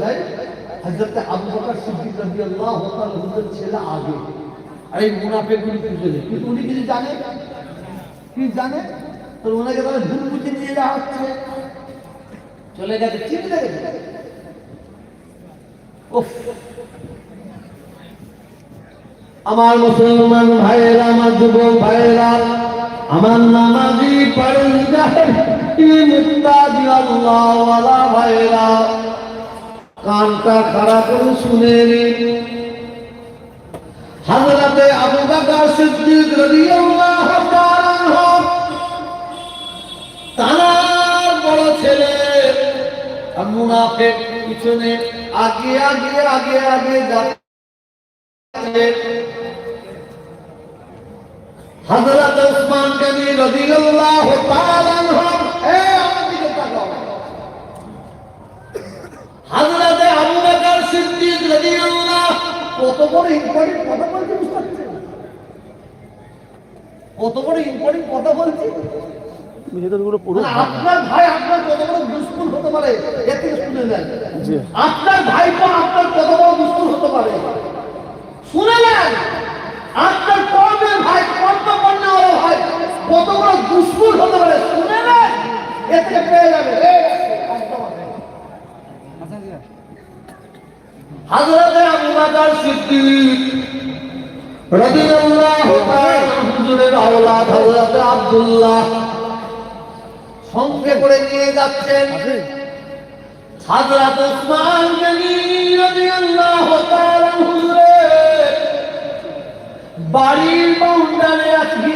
যায়, হযরত আবু বকর সিদ্দিক রাদিয়াল্লাহু তাআলা আগে। এই মুনাফিকগুলি কিন্তু উনি কিছু জানে? কি জানে? তো ওনাকে নিয়ে যাওয়া হচ্ছে। চলে গেছে গেছে। আমার মুসলমান ভাইয়েরা, আমার যুবক ভাইয়েরা, আমার নামাজি পড়েন মুক্তাদি আল্লাহওয়ালা ভাইয়েরা কানটা খাড়া করে শুনে হাজরাতে আবু সিদ্দিক রাদিয়াল্লাহু তাআলা তার বড় ছেলে, মুনাফিক পিছনে আগে আগে আগে আগে যাচ্ছে। হযরত উসমান গনি রাদিয়াল্লাহু তাআলা আনহু এ আমার দিকে তাকাও হযরত আবু বকর সিদ্দিক রাদিয়াল্লাহু কত বড় ইম্পর্টেন্ট কথা বলছে বুঝতে পারছেন? কত বড় ইম্পর্টেন্ট কথা বলছি? ভেতরগুলো পুরো মানে আপনার ভাই আপনার কত বড় দুষ্কুল হতে পারে এর থেকে শুনে নেন। আপনার ভাই আপনার কত বড় দুষ্কুল হতে পারে? শুনে নেন। আপনার কর্মের ভাই কর্ম কন্যা ভাই কত বড় দুষ্কুল হতে পারে শুনে নেন। এর থেকে পেয়ে যাবে হযরত আবু বকর সিদ্দিক রাদিয়াল্লাহু তাআলা হুজুরের আওলাদ হযরত আব্দুল্লাহ সঙ্গে করে নিয়ে যাচ্ছেন হযরত ওসমান গনি রাদিয়াল্লাহু তাআলা হুজুরের বাড়ির বাউন্ডারে আছে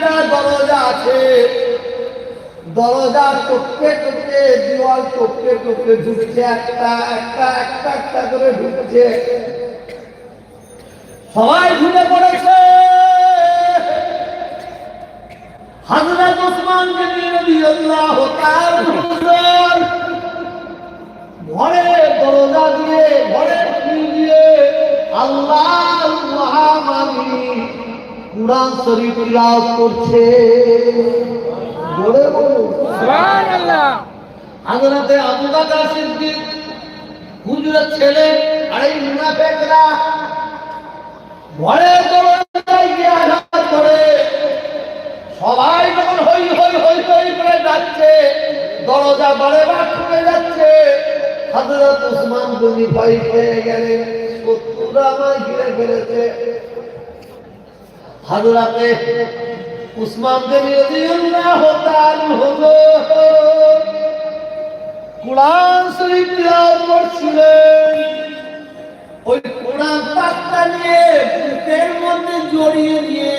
দরজা টপকে টপকে দেওয়াল টপকে টপকে ঢুকছে একটা একটা একটা একটা করে ঢুকছে। সবাই ঢুকে পড়েছে। হযরত ওসমান দরজা দিয়ে, ঘরে দিয়ে আল্লাহ মহামানী কুরআন শরীফ তিলাওয়াত করছে। জোরে বলুন। সুবহানাল্লাহ। হযরতে আবু বকর সিদ্দিক হুজুরের ছেলে আর এই মুনাফিকরা দরজায় গিয়ে আঘাত করে। সবাই যখন হই হই হই হই করে যাচ্ছে দরজা বারে বার ঠুকে যাচ্ছে। হযরত উসমান গনি ভয় পেয়ে গেলেন শত্রুরা আমায় ঘিরে ফেলেছে। হযরতে উসমান কোরআন শরীফ তিলাওয়াত করছিলেন। ওই কোরআন পাকটা নিয়ে বুকের মধ্যে জড়িয়ে নিয়ে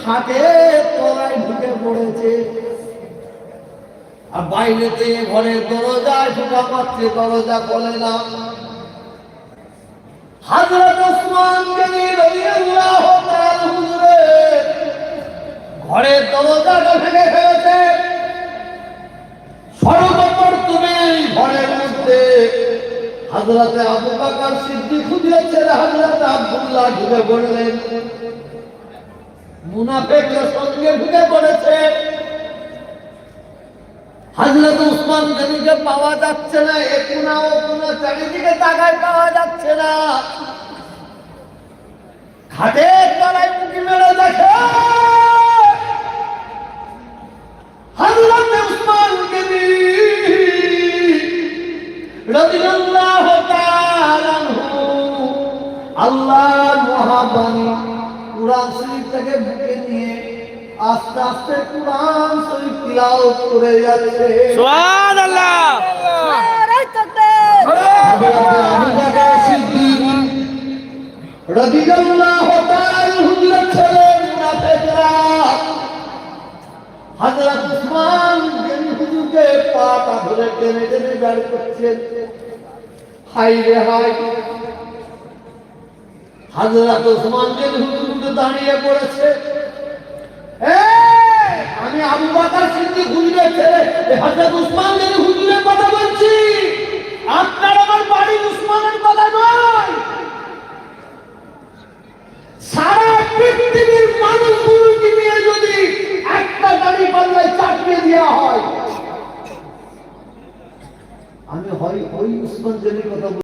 খাটে তলায় ঢুকে পড়েছে। আর বাইরেতে ঘরের দরজায় ঢোকা পাচ্ছে দরজা বলে না। হাজরত ওসমান ঘরের দরজাটা ভেঙে ফেলেছে। সর্বপ্রথমে এই ঘরের মধ্যে হযরতে আবু বকর ছেলে হযরত আব্দুল্লাহ ঢুকে পড়লেন। সঙ্গে ঢুকে পড়েছে। হযরত উসমান গনিকে পাওয়া যাচ্ছে না একুনা চারিদিকে তাকায় পাওয়া যাচ্ছে না। খাটের তলায় মুখি মেরে দেখে। আল্লাহর মহাবাণী কুরআন শরীফটাকে বুকে নিয়ে আস্তে আস্তে কুরআন শরীফ তিলাওয়াত করে যাচ্ছে। সুবহানাল্লাহ। রাদিয়াল্লাহু তাআলা হুজুরের ছেলে মুনাফিকরা হযরত উসমান বিন হুজুরকে পাটা ধরে টেনে টেনে বের করছেন। হাই রে হাই হযরত ওসমানকে হুজুর দাঁড়িয়ে পড়েছে আমি আবু বকর সিদ্দিক হুজুরের ছেলে হাজার উসমান